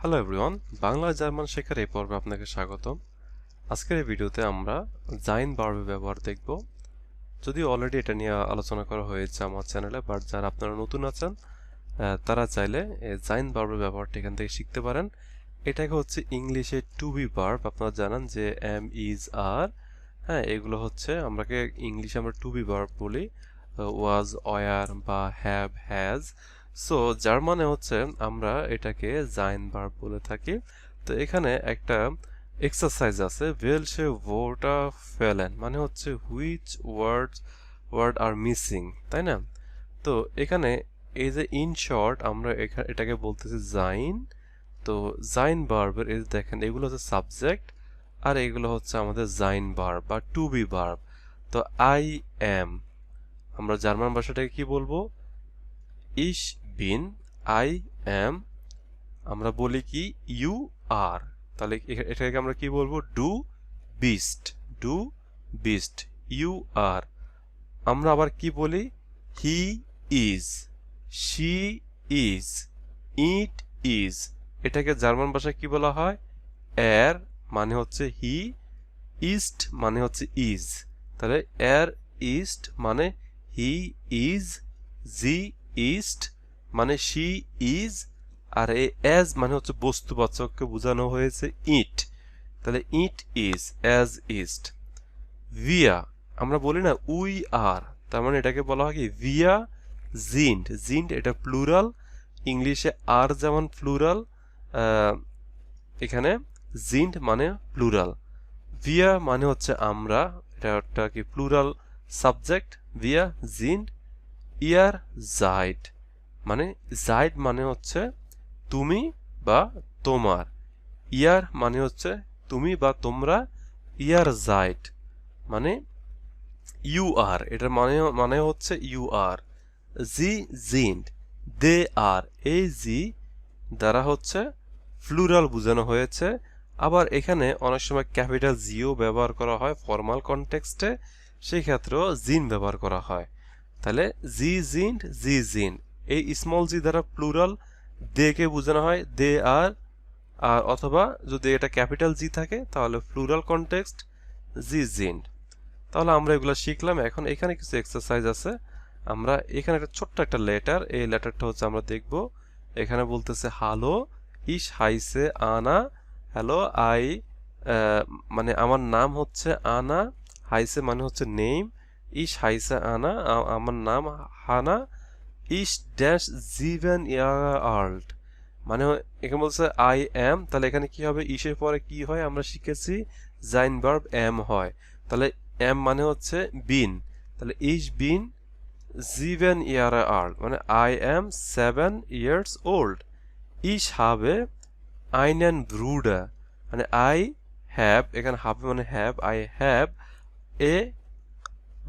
Hello everyone Bangla German শেখার এই পর্বে আপনাকে স্বাগতম। আজকের এই ভিডিওতে আমরা জাইন বার্বের ব্যবহার দেখব। যদিও অলরেডি এটা নিয়ে আলোচনা করা হয়েছে আমার চ্যানেলে বাট যারা আপনারা নতুন আছেন তারা চাইলে জাইন বার্বের ব্যবহারটা এখান থেকে শিখতে পারেন। এটাকে হচ্ছে ইংলিশে টু বি বার্ব আপনারা জানান যে এম ইজ আর হ্যাঁ এগুলো হচ্ছে আমরাকে ইংলিশে আমরা টু বি বার্ব বলি। ওয়াজ অয়ার বা হ্যাভ হ্যাজ সো জার্মানে হচ্ছে আমরা এটাকে জাইন ভার্ব বলে থাকি। তো এখানে একটা এক্সারসাইজ আছে ওয়েলসে ভোটা ফেলেন মানে হচ্ছে which word word are missing তাই না? তো এখানে এই যে ইন শর্ট আমরা এটাকে বলতেছি জাইন। তো জাইন ভার্বের এই দেখেন, এগুলো হচ্ছে সাবজেক্ট আর এগুলো হচ্ছে আমাদের জাইন ভার্ব বা টু বি ভার্ব তো আই এম আমরা জার্মান ভাষাটাকে কি বলব? ইশ বিন আই এম আমরা বলি কি ইউ আর তাহলে এটাকে আমরা কি বলব? ডু বিস্ট ডু বিস্ট ইউ আর আমরা আবার কি বলি? He is she is it is এটাকে জার্মান ভাষায় কি বলা হয়? এর মানে হচ্ছে হি ইস্ট মানে হচ্ছে ইজ তাহলে এর ইস্ট মানে হি ইজ জি ইস্ট মানে শি ইজ আর এই অ্যাজ মানে হচ্ছে বস্তুবাচককে বোঝানো হয়েছে ইট তাহলে ইট ইজ অ্যাজ ইস্ট ভিয়া আমরা বলি না উই আর তার মানে এটাকে বলা হয় কি? ভিয়া জিন্ড জিন্ড এটা প্লুরাল ইংলিশে আর যেমন প্লুরাল এখানে জিন্ড মানে প্লুরাল ভিয়া মানে হচ্ছে আমরা, এটা একটা কি? প্লুরাল সাবজেক্ট ভিয়া জিন্ড ইয়ার জাইড মানে জাইড মানে হচ্ছে তুমি বা তোমার। ইয়ার মানে হচ্ছে তুমি বা তোমরা। ইয়ার জাইড মানে ইউ আর। এটার মানে মানে হচ্ছে ইউ আর। জি জিন্ড দে আর। এই জি দ্বারা হচ্ছে ফ্লুরাল বোঝানো হয়েছে। আবার এখানে অনেক সময় ক্যাপিটাল জিও ব্যবহার করা হয় ফর্মাল কনটেক্সটে। সেই ক্ষেত্রেও জিন ব্যবহার করা হয়। তাহলে জি জিন্ড জি জিন এই স্মল জি দ্বারা প্লুরাল দে কে বোঝানো হয়, দে আর আর অথবা যদি এটা ক্যাপিটাল জি থাকে, তাহলে প্লুরাল কনটেক্সট জি জিন্ড তাহলে আমরা এগুলো শিখলাম। এখন এখানে কিছু এক্সারসাইজ আছে। আমরা এখানে একটা ছোট্ট একটা লেটার এই লেটারটা হচ্ছে আমরা দেখব। এখানে বলতেছে হ্যালো ইস হাইসে আনা হ্যালো আই মানে আমার নাম হচ্ছে আনা হাইসে মানে হচ্ছে নেম ইস হাইসে আনা আমার নাম হানা ইস ড্যাশ জিভেন ইয়ার আর্ল্ড মানে এখানে বলছে আই এম তাহলে এখানে কি হবে? ইসের পরে কি হয়? আমরা শিখেছি জাইন ভার্ব এম হয়। তাহলে এম মানে হচ্ছে বিন তাহলে ইস বিন জিভেন ইয়ার আর্ল্ড মানে I am seven years old is habe einen ব্রুডা মানে আই হ্যাভ এখানে have মানে have I have a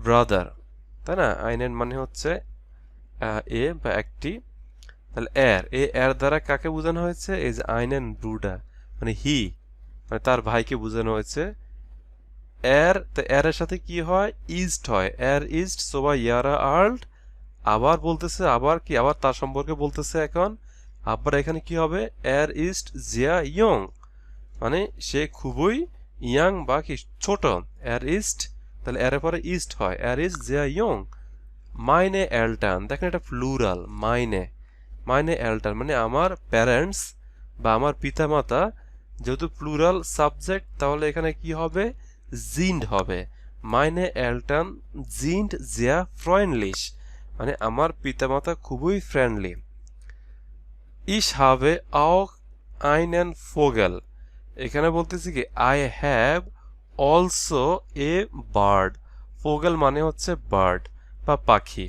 brother তাই না? আইনেন মানে হচ্ছে এ বা একটি, তাহলে এর, এ এর দ্বারা কাকে বোঝানো হয়েছে? এই যে আইনেন ব্রুডা মানে হি মানে তার ভাইকে বোঝানো হয়েছে। এর, তো এর সাথে কি হয়? ইস্ট হয়। এর ইস্ট সোবা ইয়ারা আর্ল্ড, আবার বলতেছে, আবার কি, আবার তার সম্পর্কে বলতেছে এখন। আবার এখানে কি হবে? এর ইস্ট জিয়া ইয়ং মানে সে খুবই ইয়াং বা কি, ছোট। এর ইস্ট, তাহলে এর পরে ইস্ট হয়। এর ইস্ট জিয়া ইয়ং মাইনে এলটান দেখেন এটা প্লুরাল মাইনে মাইনে এলটান মানে আমার প্যারেন্টস বা আমার পিতামাতা যেহেতু প্লুরাল সাবজেক্ট তাহলে এখানে কি হবে? জিন্ড হবে। মাইনে এলটান জিন্ড জিয়া ফ্রয়েন্ডলিশ মানে আমার পিতামাতা খুবই ফ্রেন্ডলি ইস হাবে আইন অ্যান্ড Vogel এখানে বলতেছি কি, I have also a bird, Fogel মানে হচ্ছে বার্ড। বা পাখি।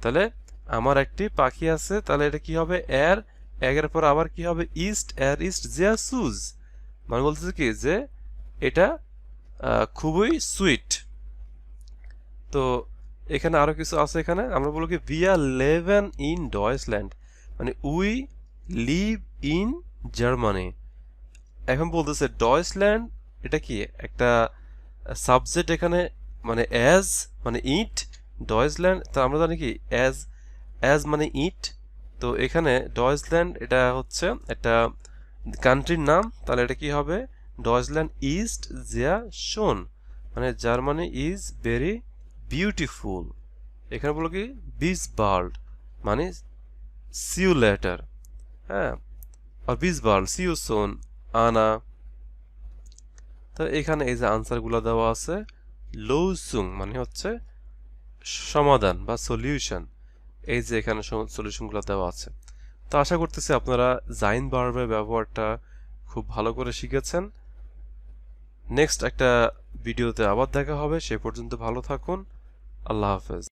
তাহলে আমার একটি পাখি আছে, তাহলে এটা কি হবে? এর, একের পর আবার কি হবে? ইস্ট, এর ইস্ট জিয়া সুজ মানে বলতেছে কি যে এটা খুবই সুইট। তো এখানে আরও কিছু আছে এখানে, আমরা বলব কি ভি আর লেভেন ইন ডয়েসল্যান্ড মানে উই লিভ ইন জার্মানি এখন বলতেছে ডয়েসল্যান্ড এটা কি? একটা সাবজেক্ট এখানে মানে অ্যাজ মানে ইট ডয়েসল্যান্ড তা আমরা জানি কি অ্যাজ অ্যাজ মানে ইট তো এখানে ডয়েসল্যান্ড এটা হচ্ছে একটা কান্ট্রির নাম, তাহলে এটা কি হবে? ডয়চল্যান্ড ইস্ট জিয়া শোন মানে জার্মানি ইজ ভেরি বিউটিফুল এখানে বলো কি বিস বার্ল্ড মানে সিউ লেটার হ্যাঁ আর বিস বার্ল্ড সিউ সোন আনা তাহলে এখানে এই যে আনসারগুলো দেওয়া আছে, লৌসুং মানে হচ্ছে সমাধান বা সলিউশন এই যে এখানে সলিউশনগুলো দেওয়া আছে। তো আশা করতেছি আপনারা জাইন বার্বের ব্যবহারটা খুব ভালো করে শিখেছেন। নেক্সট একটা ভিডিওতে আবার দেখা হবে। সে পর্যন্ত ভালো থাকুন। আল্লাহ হাফেজ।